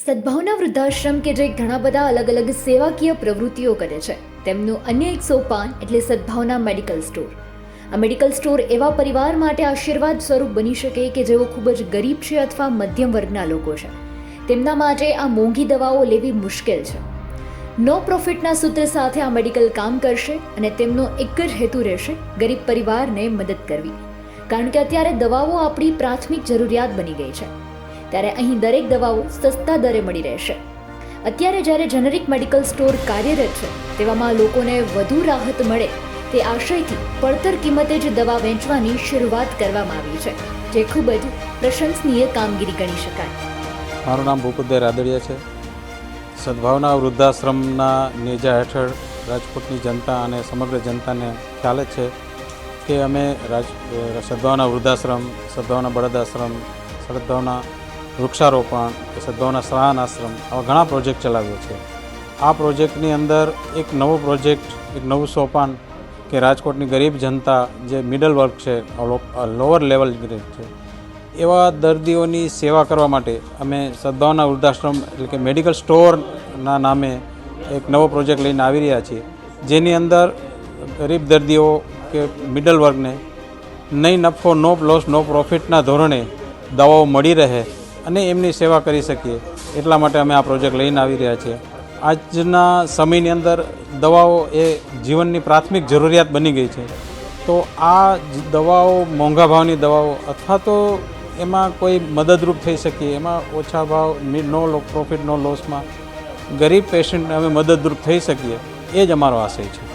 સદભાવના વૃદ્ધાશ્રમ કે જે ઘણા બધા અલગ અલગ સેવાકીય પ્રવૃત્તિઓ કરે છે, તેમનું અન્ય એક સોપાન એટલે સદભાવના મેડિકલ સ્ટોર. આ મેડિકલ સ્ટોર એવા પરિવાર માટે આશીર્વાદ સ્વરૂપ બની શકે કે જેઓ ખૂબ જ ગરીબ છે અથવા મધ્યમ વર્ગના લોકો છે. તેમના માટે આ મોંઘી દવાઓ લેવી મુશ્કેલ છે. નો પ્રોફિટના સૂત્ર સાથે આ મેડિકલ કામ કરશે અને તેમનો એક જ હેતુ રહેશે, ગરીબ પરિવારને મદદ કરવી. કારણ કે અત્યારે દવાઓ આપણી પ્રાથમિક જરૂરિયાત બની ગઈ છે. ત્યારે અહીં દરેક દવાઓ સસ્તા દરે મળી રહેશે. અત્યારે જ્યારે જનરિક મેડિકલ સ્ટોર કાર્યરત છે, તેવામાં લોકોને વધુ રાહત મળે તે આશયથી પડતર કિંમતે જ દવા વેચવાની શરૂઆત કરવામાં આવી છે, જે ખૂબ જ પ્રશંસનીય કામગીરી ગણી શકાય. મારું નામ ભૂપતભાઈ રાદડિયા છે. સદભાવના વૃદ્ધાશ્રમના નેજા હેઠળ રાજકોટની જનતા અને સમગ્ર જનતાને ખ્યાલ જ છે કે અમે રાજ સદભાવના વૃદ્ધાશ્રમ, સદભાવના બળદ આશ્રમ, સદભાવના વૃક્ષારોપણ સદભાવના શ્રાવણ આશ્રમ, આવા ઘણા પ્રોજેક્ટ ચલાવ્યો છે. આ પ્રોજેક્ટની અંદર એક નવો પ્રોજેક્ટ એક નવું સોપાન કે રાજકોટની ગરીબ જનતા જે મિડલ વર્ગ છે લોઅર લેવલ ગ્રેડ છે. એવા દર્દીઓની સેવા કરવા માટે અમે સદભાવના વૃદ્ધાશ્રમ એટલે કે મેડિકલ સ્ટોરના નામે એક નવો પ્રોજેક્ટ લઈને આવી રહ્યા છીએ. જેની અંદર ગરીબ દર્દીઓ કે મિડલ વર્ગને નહીં નફો નો લોસ નો પ્રોફિટના ધોરણે દવાઓ મળી રહે અને એમની સેવા કરી શકીએ. એટલા માટે અમે આ પ્રોજેક્ટ લઈને આવી રહ્યા છીએ. આજના સમયની અંદર દવાઓ એ જીવનની પ્રાથમિક જરૂરિયાત બની ગઈ છે. તો આ દવાઓ, મોંઘા ભાવની દવાઓ અથવા તો એમાં કોઈ મદદરૂપ થઈ શકીએ, એમાં ઓછા ભાવ નો પ્રોફિટ નો લોસમાં ગરીબ પેશન્ટને અમે મદદરૂપ થઈ શકીએ, એ જ અમારો આશય છે.